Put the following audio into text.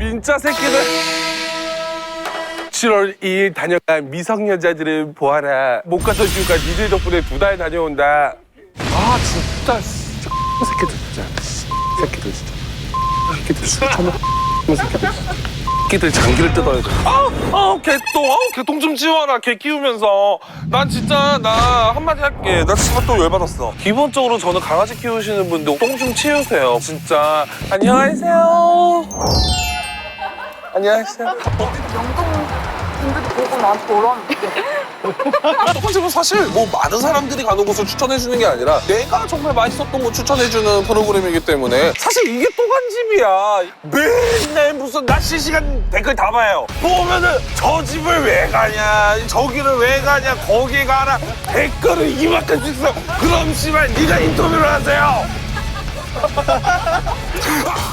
진짜 새끼들. 7월 2일 다녀간 미성년자들은 보아라. 못 갔던 이유가 니들 덕분에 두 달 다녀온다. 아 진짜 씨, 새끼들 진짜. 씨, 새끼들 진짜. 새끼들 술 처먹 새끼들 새끼들 장기를 뜯어야 돼. 아우 개똥 아우 개똥 좀 치워라. 개 키우면서. 난 진짜 나 한마디 할게. 나 진짜 또 열받았어? 기본적으로 저는 강아지 키우시는 분들 똥 좀 치우세요. 진짜. 안녕하세요 안녕하세요. 분들이 보고 나한테 오라는데. 첫 번째는 사실 뭐 많은 사람들이 가는 곳을 추천해 주는 게 아니라 내가 정말 맛있었던 곳 추천해 주는 프로그램이기 때문에 사실 이게 또 간집이야. 맨날 무슨 낮 실시간 댓글 다 봐요. 보면은 저 집을 왜 가냐 저기를 왜 가냐 거기 가라. 댓글을 이만큼씩 써 그럼 씨발 네가 인터뷰를 하세요